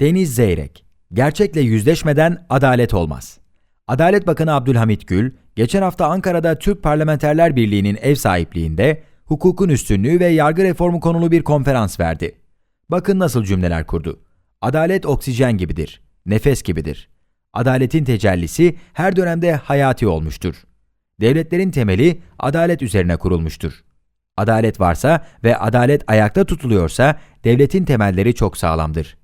Deniz Zeyrek, gerçekle yüzleşmeden adalet olmaz. Adalet Bakanı Abdülhamit Gül, geçen hafta Ankara'da Türk Parlamenterler Birliği'nin ev sahipliğinde hukukun üstünlüğü ve yargı reformu konulu bir konferans verdi. Bakın nasıl cümleler kurdu. Adalet oksijen gibidir, nefes gibidir. Adaletin tecellisi her dönemde hayati olmuştur. Devletlerin temeli adalet üzerine kurulmuştur. Adalet varsa ve adalet ayakta tutuluyorsa devletin temelleri çok sağlamdır.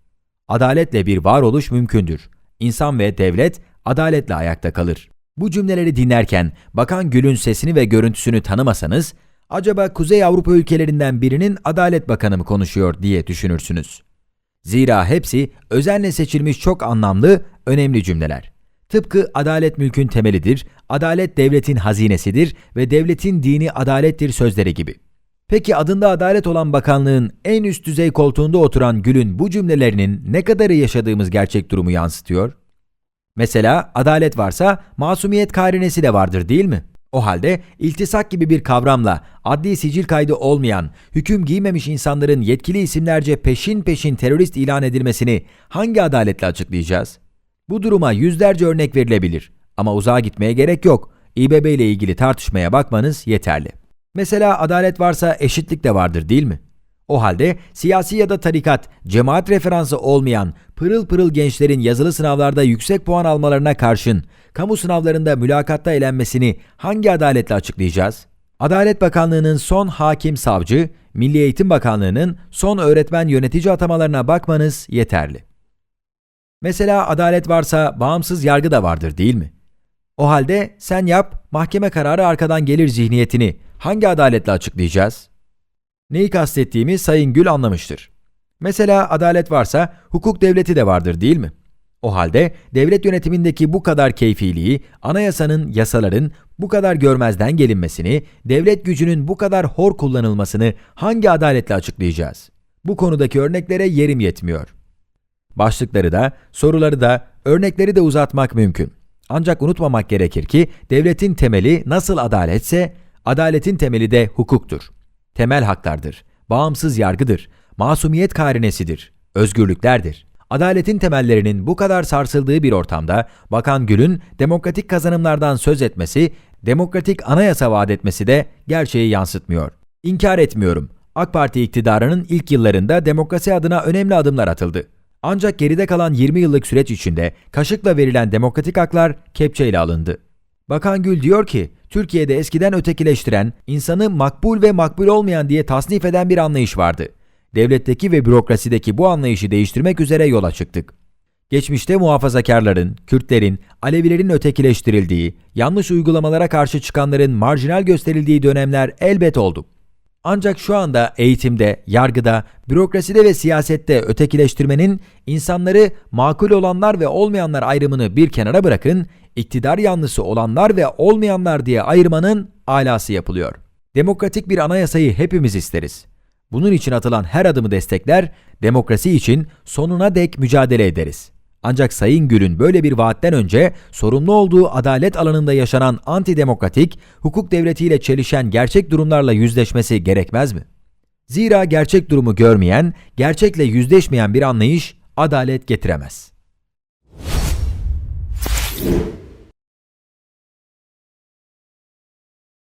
Adaletle bir varoluş mümkündür. İnsan ve devlet adaletle ayakta kalır. Bu cümleleri dinlerken Bakan Gül'ün sesini ve görüntüsünü tanımasanız, acaba Kuzey Avrupa ülkelerinden birinin Adalet Bakanı mı konuşuyor diye düşünürsünüz. Zira hepsi özenle seçilmiş çok anlamlı, önemli cümleler. Tıpkı adalet mülkün temelidir, adalet devletin hazinesidir ve devletin dini adalettir sözleri gibi. Peki adında adalet olan bakanlığın en üst düzey koltuğunda oturan Gül'ün bu cümlelerinin ne kadarı yaşadığımız gerçek durumu yansıtıyor? Mesela adalet varsa masumiyet karinesi de vardır değil mi? O halde iltisak gibi bir kavramla adli sicil kaydı olmayan, hüküm giymemiş insanların yetkili isimlerce peşin peşin terörist ilan edilmesini hangi adaletle açıklayacağız? Bu duruma yüzlerce örnek verilebilir ama uzağa gitmeye gerek yok. İBB ile ilgili tartışmaya bakmanız yeterli. Mesela adalet varsa eşitlik de vardır değil mi? O halde siyasi ya da tarikat, cemaat referansı olmayan pırıl pırıl gençlerin yazılı sınavlarda yüksek puan almalarına karşın kamu sınavlarında mülakatta elenmesini hangi adaletle açıklayacağız? Adalet Bakanlığı'nın son hakim savcı, Milli Eğitim Bakanlığı'nın son öğretmen yönetici atamalarına bakmanız yeterli. Mesela adalet varsa bağımsız yargı da vardır değil mi? O halde sen yap, mahkeme kararı arkadan gelir zihniyetini hangi adaletle açıklayacağız? Neyi kastettiğimi Sayın Gül anlamıştır. Mesela adalet varsa hukuk devleti de vardır değil mi? O halde devlet yönetimindeki bu kadar keyfiliği, anayasanın, yasaların bu kadar görmezden gelinmesini, devlet gücünün bu kadar hor kullanılmasını hangi adaletle açıklayacağız? Bu konudaki örneklere yerim yetmiyor. Başlıkları da, soruları da, örnekleri de uzatmak mümkün. Ancak unutmamak gerekir ki devletin temeli nasıl adaletse, adaletin temeli de hukuktur. Temel haklardır, bağımsız yargıdır, masumiyet karinesidir, özgürlüklerdir. Adaletin temellerinin bu kadar sarsıldığı bir ortamda Bakan Gül'ün demokratik kazanımlardan söz etmesi, demokratik anayasa vaat etmesi de gerçeği yansıtmıyor. İnkar etmiyorum. AK Parti iktidarının ilk yıllarında demokrasi adına önemli adımlar atıldı. Ancak geride kalan 20 yıllık süreç içinde kaşıkla verilen demokratik haklar kepçeyle alındı. Bakan Gül diyor ki, Türkiye'de eskiden ötekileştiren, insanı makbul ve makbul olmayan diye tasnif eden bir anlayış vardı. Devletteki ve bürokrasideki bu anlayışı değiştirmek üzere yola çıktık. Geçmişte muhafazakarların, Kürtlerin, Alevilerin ötekileştirildiği, yanlış uygulamalara karşı çıkanların marjinal gösterildiği dönemler elbet oldu. Ancak şu anda eğitimde, yargıda, bürokraside ve siyasette ötekileştirmenin insanları makul olanlar ve olmayanlar ayrımını bir kenara bırakın, iktidar yanlısı olanlar ve olmayanlar diye ayırmanın alası yapılıyor. Demokratik bir anayasayı hepimiz isteriz. Bunun için atılan her adımı destekler, demokrasi için sonuna dek mücadele ederiz. Ancak Sayın Gül'ün böyle bir vaatten önce sorumlu olduğu adalet alanında yaşanan antidemokratik, hukuk devletiyle çelişen gerçek durumlarla yüzleşmesi gerekmez mi? Zira gerçek durumu görmeyen, gerçekle yüzleşmeyen bir anlayış adalet getiremez.